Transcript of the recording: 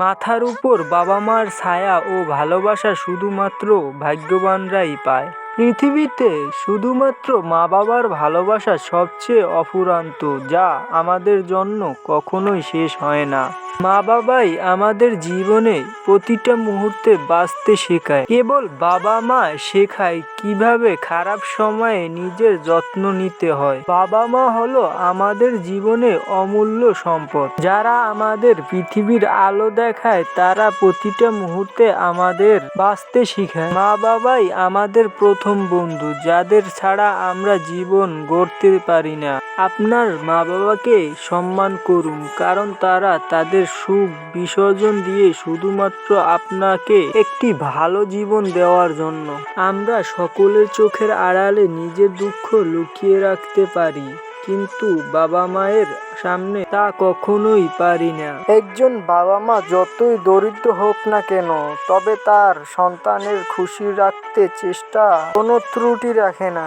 মাথার উপর বাবা মার ছায়া ও ভালোবাসা শুধুমাত্র ভাগ্যবানরাই পায়। পৃথিবীতে শুধুমাত্র মা বাবার ভালোবাসা সবচেয়ে অফুরান্ত, যা আমাদের জন্য কখনোই শেষ হয় না। মা বাবাই আমাদের জীবনে প্রতিটা মুহূর্তে বাঁচতে শেখায়। কেবল বাবা মা শেখায় কীভাবে খারাপ সময়ে নিজের যত্ন নিতে হয়। বাবা মা হলো আমাদের জীবনে অমূল্য সম্পদ। যারা আমাদের পৃথিবীর আলো দেখায়, তারা প্রতিটা মুহূর্তে আমাদের বাঁচতে শেখায়। মা বাবাই আমাদের প্রথম বন্ধু, যাদের ছাড়া আমরা জীবন গড়তে পারি না। আপনার মা বাবাকে সম্মান করুন, কারণ তারা তাদের সুখ বিসর্জন দিয়ে শুধুমাত্র আপনাকে একটি ভালো জীবন দেওয়ার জন্য। আমরা সকলের চোখের আড়ালে নিজের দুঃখ লুকিয়ে রাখতে পারি, কিন্তু বাবা মায়ের সামনে তা কখনোই পারি না। একজন বাবা মা যতই দরিদ্র হোক না কেন, তবে তার সন্তানের খুশি রাখতে চেষ্টা কোনো ত্রুটি রাখে না।